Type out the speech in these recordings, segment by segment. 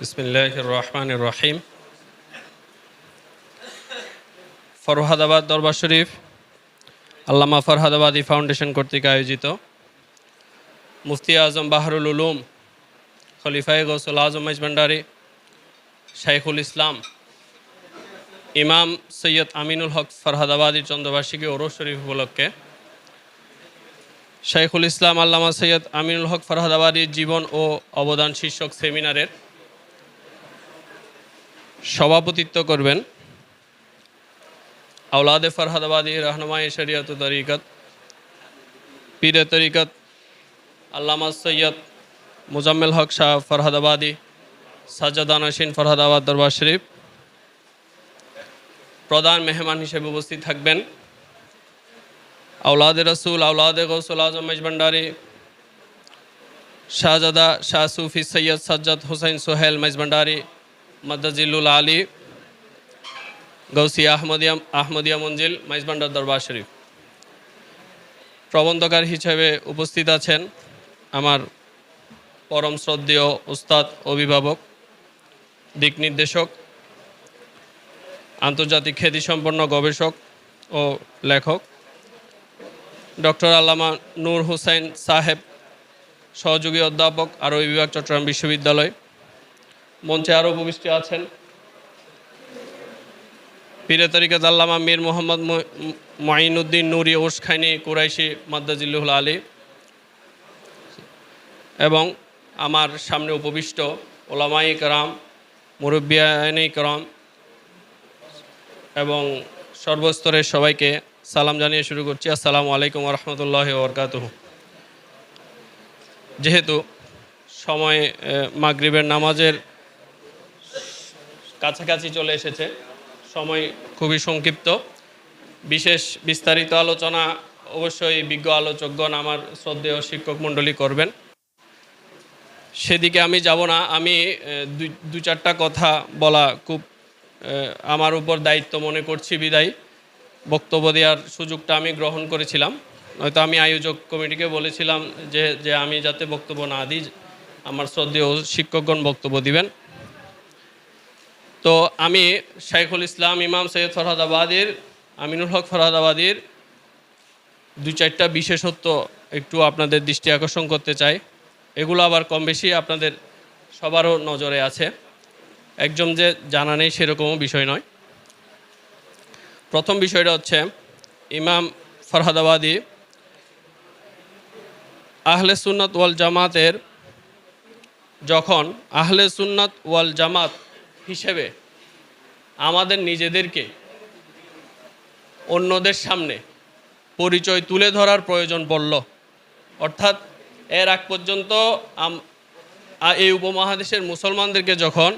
বিসমিল্লাহ রহমান রহিম। ফরহাদাবাদ দরবার শরীফ, আল্লামা ফরহাদাবাদী ফাউন্ডেশন কর্তৃক আয়োজিত। মুফতি আজম বাহরুল উলুম, খলিফায়ে গৌসুল আজম ভান্ডারি, শাইখুল ইসলাম, ইমাম সৈয়দ আমিনুল হক ফরহাদাবাদীর চন্দ্রবার্ষিকী ওরস শরীফ উপলক্ষে শাইখুল ইসলাম আল্লামা সৈয়দ আমিনুল হক ফরহাদাবাদীর জীবন ও অবদান শীর্ষক সেমিনারের সভাপতিত্ব করবেন আউলাদে ফরহাদাবাদী রহনমাই শরিয়ত তরিকত, পীর তরিকত, আল্লামা সৈয়দ মুজাম্মেল হক শাহ ফরহাদাবাদী সাজ্জাদানাসিন ফরহাদাবাদ দরবার শরীফ, প্রধান মেহমান হিসেবে উপস্থিত থাকবেন। আউলাদ রসুল আউলাদ গৌসুল আজম মেজভান্ডারি শাহজাদা শাহ সুফি সৈয়দ সজ্জাদ হুসাইন সোহেল মেজভান্ডারি মদ্দাজিল্লুল আলী গৌসি আহমদিয়া আহমদিয়া মঞ্জিল মাইজভান্ডার দরবার শরীফ প্রবন্ধকার হিসেবে উপস্থিত আছেন আমার পরম শ্রদ্ধেয় উস্তাদ, অভিভাবক, দিক নির্দেশক, আন্তর্জাতিক খ্যাতিসম্পন্ন গবেষক ও লেখক। ডক্টর আল্লামা নূর হুসাইন সাহেব, সহযোগী অধ্যাপক আরবি বিভাগ চট্টগ্রাম বিশ্ববিদ্যালয়। মঞ্চে আরও উপবিষ্ট আছেন পীরে তরিকাত আল্লামা মীর মোহাম্মদ মাইনুদ্দিন নুরি ওসখাইনি কুরাইশি মাদ্দাজিল্লুল আলী এবং আমার সামনে উপবিষ্ট ওলামাই কারাম, মুরব্বিয়ানি কারাম এবং সর্বস্তরের সবাইকে সালাম জানিয়ে শুরু করছি। আসসালামু আলাইকুম রহমতুল্লাহ বরকাত যেহেতু সময় মাগরিবের নামাজের কাছাকাছি চলে এসেছে, সময় খুবই সংক্ষিপ্ত। বিশেষ বিস্তারিত আলোচনা অবশ্যই বিজ্ঞ আলোচকগণ আমার শ্রদ্ধেয় শিক্ষক মণ্ডলী করবেন। সেদিকে আমি যাব না, আমি দু চারটা কথা বলা খুব আমার উপর দায়িত্ব মনে করছি বিদায়। বক্তব্য দেওয়ার সুযোগটা আমি গ্রহণ করেছিলাম। নয়তো আমি আয়োজক কমিটিকে বলেছিলাম যে যে আমি যাতে বক্তব্য না দিই, আমার শ্রদ্ধেয় শিক্ষকগণ বক্তব্য দিবেন। তো আমি শাইখুল ইসলাম, ইমাম সৈয়দ ফরহাদাবাদের, আমিনুল হক ফরহাদাবাদের দু চারটা বিশেষত্ব একটু আপনাদের দৃষ্টি আকর্ষণ করতে চাই। এগুলো আবার কম বেশি আপনাদের সবারও নজরে আছে। একজন যে জানা নেই সেরকমও বিষয় নয়। প্রথম বিষয়টা হচ্ছে ইমাম ফরহাদাবাদী আহলে সুন্নত ওয়াল জামাতের যখন আহলে সুন্নত ওয়াল জামাত হিসেবে আমাদের নিজেদেরকে অন্যদের সামনে পরিচয় তুলে ধরার প্রয়োজন পড়ল, অর্থাৎ এর আগ পর্যন্ত এই উপমহাদেশের মুসলমানদেরকে যখন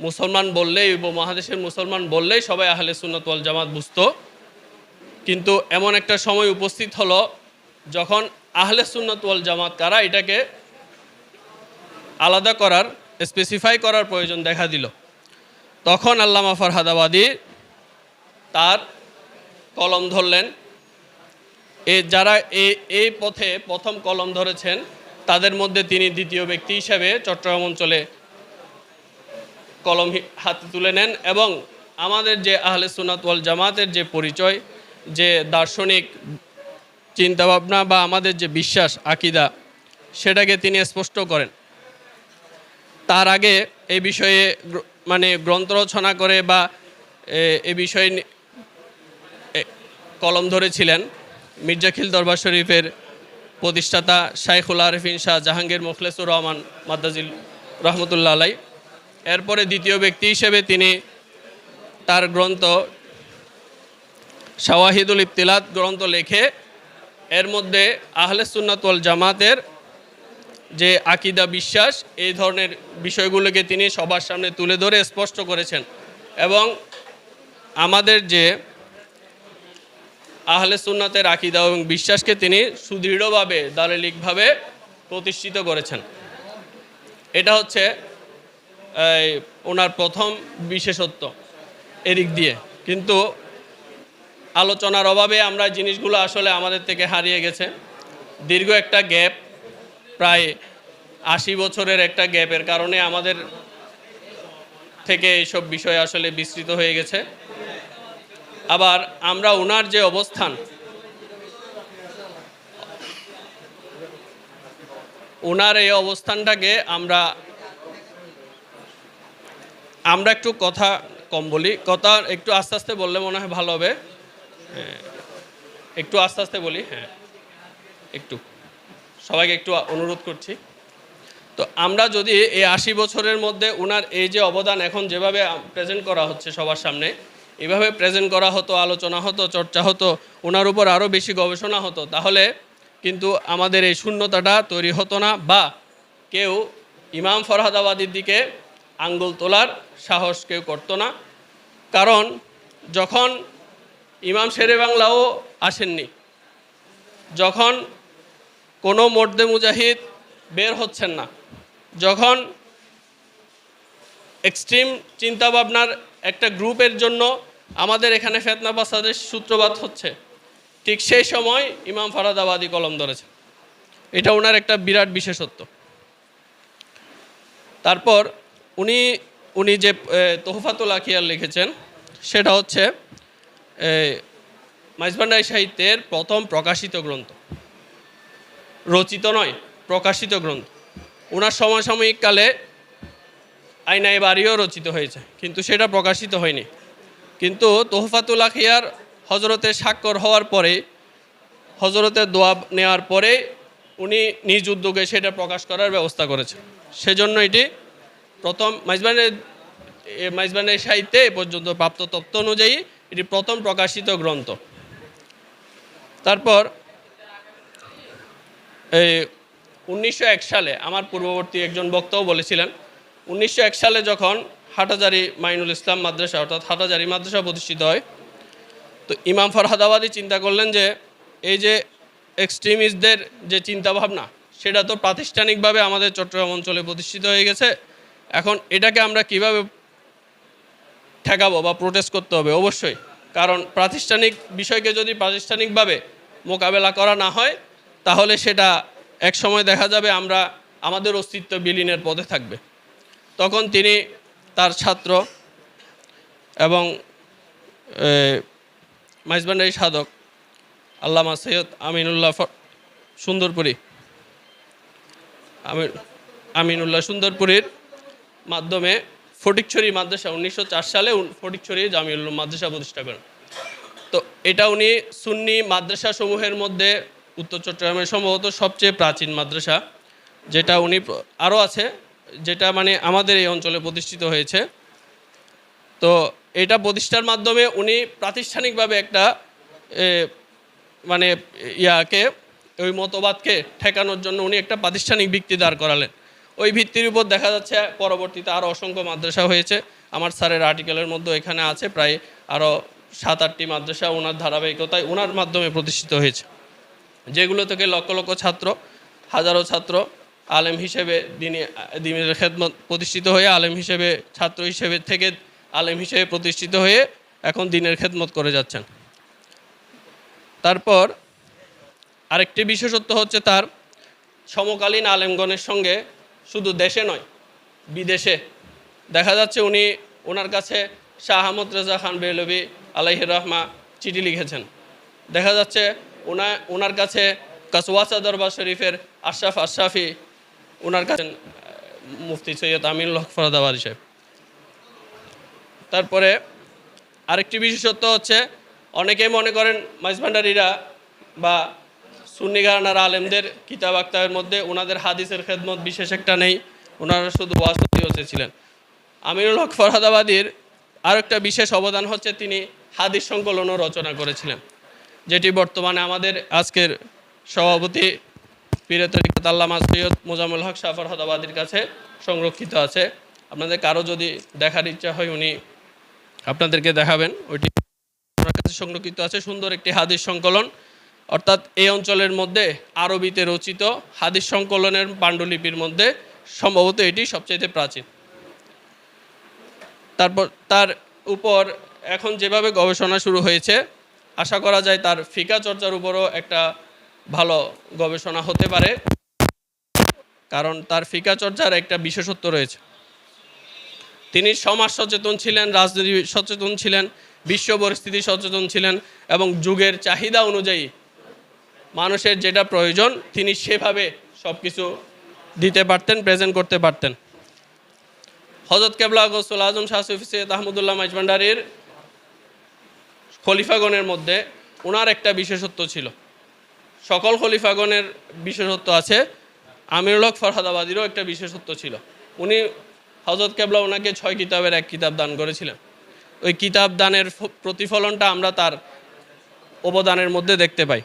মুসলমান বললেই, উপমহাদেশের মুসলমান বললেই সবাই আহলে সুন্নত ওয়াল জামাত বুঝত। কিন্তু এমন একটা সময় উপস্থিত হলো যখন আহলে সুন্নত ওয়াল জামাত কারা, এটাকে আলাদা করার স্পেসিফাই করার প্রয়োজন দেখা দিল। তখন আল্লামা ফরহাদাবাদী তার কলম ধরলেন। এ যারা এই পথে প্রথম কলম ধরেছেন, তাদের মধ্যে তিনি দ্বিতীয় ব্যক্তি হিসেবে চট্টগ্রাম অঞ্চলে কলম হাতে তুলে নেন এবং আমাদের যে আহলে সুনাত ওয়াল জামাতের যে পরিচয় যে দার্শনিক চিন্তাভাবনা বা আমাদের যে বিশ্বাস আকিদা সেটাকে তিনি স্পষ্ট করেন। তার আগে এই বিষয়ে মানে গ্রন্থ রচনা করে বা এ, বিষয়ে কলম ধরেছিলেন মির্জাখিল দরবার শরীফের প্রতিষ্ঠাতা শাইখুল আরফিন শাহ জাহাঙ্গীর মুখলেসুর রহমান মাদ্দাজিল রহমতুল্লাহ আলাই এরপরে দ্বিতীয় ব্যক্তি হিসেবে তিনি তার গ্রন্থ শাওয়াহিদুল ইবতিলাত গ্রন্থ লেখে, এর মধ্যে আহলে সুন্নাত ওয়াল জামাতের যে আকিদা বিশ্বাস, এই ধরনের বিষয়গুলোকে তিনি সবার সামনে তুলে ধরে স্পষ্ট করেছেন। এবং আমাদের যে আহলে সুন্নাতের আকিদা এবং বিশ্বাসকে তিনি সুদৃঢ়ভাবে, দালিলিকভাবে প্রতিষ্ঠিত করেছেন। এটা হচ্ছে ওনার প্রথম বিশেষত্ব এদিক দিয়ে। কিন্তু আলোচনার অভাবে আমরা জিনিসগুলো আসলে আমাদের থেকে হারিয়ে গেছে। দীর্ঘ একটা গ্যাপ, প্রায় আশি বছরের একটা গ্যাপের কারণে আমাদের থেকে এইসব বিষয় আসলে বিস্তৃত হয়ে গেছে। আবার আমরা ওনার যে অবস্থান ওনার এই অবস্থানটাকে আমরা আমরা একটু কথা কম বলি। কথা একটু আস্তে আস্তে বললে মনে হয় ভালো হবে। হ্যাঁ, একটু আস্তে আস্তে বলি হ্যাঁ একটু। সবাইকে একটু অনুরোধ করছি। তো আমরা যদি এই আশি বছরের মধ্যে ওনার এই যে অবদান এখন যেভাবে প্রেজেন্ট করা হচ্ছে সবার সামনে এভাবে প্রেজেন্ট করা হতো আলোচনা হতো চর্চা হতো ওনার উপর আরও বেশি গবেষণা হতো তাহলে কিন্তু আমাদের এই শূন্যতাটা তৈরি হতো না বা কেউ ইমাম ফরহাদাবাদির দিকে আঙ্গুল তোলার সাহস কেউ করতো না। কারণ যখন ইমাম শেরে বাংলাও আসেননি, যখন কোনো মর্দে মুজাহিদ বের হচ্ছেন না, যখন এক্সট্রিম চিন্তাভাবনার একটা গ্রুপের জন্য আমাদের এখানে ফেতনা বাসাদের সূত্রপাত হচ্ছে, ঠিক সেই সময় ইমাম ফারাদাবাদী কলম ধরেছে এটা ওনার একটা বিরাট বিশেষত্ব। তারপর উনি উনি যে তোহফাতুল আখিয়ার লিখেছেন সেটা হচ্ছে এ, মাইজবান্ডারি সাহিত্যের প্রথম প্রকাশিত গ্রন্থ। রচিত নয় প্রকাশিত গ্রন্থ। ওনার সমসাময়িক কালে আইনাই বাড়িও রচিত হয়েছে কিন্তু সেটা প্রকাশিত হয়নি। কিন্তু তোহফাতুল আখিয়ার হজরতের স্বাক্ষর হওয়ার পরে হজরতের দোয়া নেওয়ার পরে উনি নিজ উদ্যোগে সেটা প্রকাশ করার ব্যবস্থা করেছেন। সেজন্য এটি প্রথম মাইজবানের মাইজবানের সাহিত্যে এ পর্যন্ত প্রাপ্ত তত্ত্ব অনুযায়ী এটি প্রথম প্রকাশিত গ্রন্থ। তারপর এই উনিশশো এক সালে, আমার পূর্ববর্তী একজন বক্তাও বলেছিলেন, উনিশশো এক সালে যখন হাটাজারি মাইনুল ইসলাম মাদ্রাসা, অর্থাৎ হাটাজারি মাদ্রাসা প্রতিষ্ঠিত হয়, তো ইমাম ফরহাদাবাদী চিন্তা করলেন যে এই যে এক্সট্রিমিস্টদের যে চিন্তাভাবনা, সেটা তো প্রাতিষ্ঠানিকভাবে আমাদের চট্টগ্রাম অঞ্চলে প্রতিষ্ঠিত হয়ে গেছে। এখন এটাকে আমরা কীভাবে ঠেকাবো বা প্রোটেস্ট করতে হবে? অবশ্যই। কারণ প্রাতিষ্ঠানিক বিষয়কে যদি প্রাতিষ্ঠানিকভাবে মোকাবেলা করা না হয়, তাহলে সেটা এক সময় দেখা যাবে আমরা আমাদের অস্তিত্ব বিলীনের পথে থাকবে। তখন তিনি তার ছাত্র এবং মাইজবান্ডারি সাধক আল্লামা সৈয়দ আমিনুল্লাহ সুন্দরপুরী, আমিন, আমিনুল্লাহ সুন্দরপুরীর মাধ্যমে ফটিকছড়ি মাদ্রাসা উনিশশো চার সালে ফটিকছড়ি জামিউল মাদ্রাসা প্রতিষ্ঠা করেন। তো এটা উনি সুন্নি মাদ্রাসা সমূহের মধ্যে উত্তর চট্টগ্রামের সম্ভবত সবচেয়ে প্রাচীন মাদ্রাসা, যেটা উনি আরও আছে, যেটা মানে আমাদের এই অঞ্চলে প্রতিষ্ঠিত হয়েছে। তো এটা প্রতিষ্ঠার মাধ্যমে উনি প্রাতিষ্ঠানিকভাবে একটা মানে ইয়াকে, ওই মতবাদকে ঠেকানোর জন্য উনি একটা প্রাতিষ্ঠানিক ভিত্তি দাঁড় করালেন। ওই ভিত্তির উপর দেখা যাচ্ছে পরবর্তীতে আরও অসংখ্য মাদ্রাসা হয়েছে। আমার স্যারের আর্টিকেলের মধ্যে এখানে আছে প্রায় আরও সাত আটটি মাদ্রাসা ওনার ধারাবাহিকতায় ওনার মাধ্যমে প্রতিষ্ঠিত হয়েছে। যেগুলো থেকে লক্ষ লক্ষ ছাত্র, হাজারো ছাত্র, আলেম হিসেবে দিনে, দিনের খেদমত প্রতিষ্ঠিত হয়ে আলেম হিসেবে, ছাত্র হিসেবে থেকে আলেম হিসেবে প্রতিষ্ঠিত হয়ে এখন দিনের খেদমত করে যাচ্ছেন। তারপর আরেকটি বিশেষত্ব হচ্ছে তার সমকালীন আলেমগণের সঙ্গে শুধু দেশে নয়, বিদেশে। দেখা যাচ্ছে উনি ওনার কাছে শাহ আহমদ রেজা খান বেলবি আলাইহির রহমা চিঠি লিখেছেন। দেখা যাচ্ছে ওনা ওনার কাছে কাসওয়াসা দরবার শরীফের আশরাফ আশরাফি ওনার কাছে মুফতি সৈয়দ আমিনুল হক ফরাদাবাদী সাহেব। তারপরে আরেকটি বিশেষত্ব হচ্ছে, অনেকেই মনে করেন মাইজভান্ডারিরা বা সুন্নি ঘরানার আলেমদের কিতাব আক্তাবের মধ্যে ওনাদের হাদিসের খেদমত বিশেষ একটা নেই। ওনারা শুধু ওয়াসতি হচ্ছিলেন আমিরুল হক ফরহাদাবাদীর আরেকটা বিশেষ অবদান হচ্ছে তিনি হাদিস সংকলনও রচনা করেছিলেন, যেটি বর্তমানে আমাদের আজকের সভাপতি পীরে তরিকত আল্লামা সৈয়দ মোজামুল হক শাহ ফরহাদাবাদীর কাছে সংরক্ষিত আছে। আপনাদের কারও যদি দেখার ইচ্ছা হয় উনি আপনাদেরকে দেখাবেন। ওইটি ওনার কাছে সংরক্ষিত আছে। সুন্দর একটি হাদিস সংকলন। অর্থাৎ এই অঞ্চলের মধ্যে আরবিতে রচিত হাদিস সংকলনের পাণ্ডুলিপির মধ্যে সম্ভবত এটি সবচেয়ে প্রাচীন। তারপর তার উপর এখন যেভাবে গবেষণা শুরু হয়েছে, আশা করা যায় তার ফিকা চর্চার উপরও একটা ভালো গবেষণা হতে পারে। কারণ তার ফিকা চর্চার একটা বিশেষত্ব রয়েছে। তিনি সমাজ সচেতন ছিলেন, রাজনীতি সচেতন ছিলেন বিশ্ব পরিস্থিতি সচেতন ছিলেন এবং যুগের চাহিদা অনুযায়ী মানুষের যেটা প্রয়োজন, তিনি সেভাবে সব কিছু দিতে পারতেন প্রেজেন্ট করতে পারতেন। হজরত কেবলা গসুল আজম শাহ সুফি সৈয়দ আহমদুল্লাহ মাইজভান্ডারির খলিফাগণের মধ্যে ওনার একটা বিশেষত্ব ছিল। সকল খলিফাগণের বিশেষত্ব আছে, আমিরুল হক ফরহাদাবাদিরও একটা বিশেষত্ব ছিল। উনি হজরত কেবলা ওনাকে ছয় কিতাবের এক কিতাব দান করেছিলেন। ওই কিতাব দানের প্রতিফলনটা আমরা তার অবদানের মধ্যে দেখতে পাই।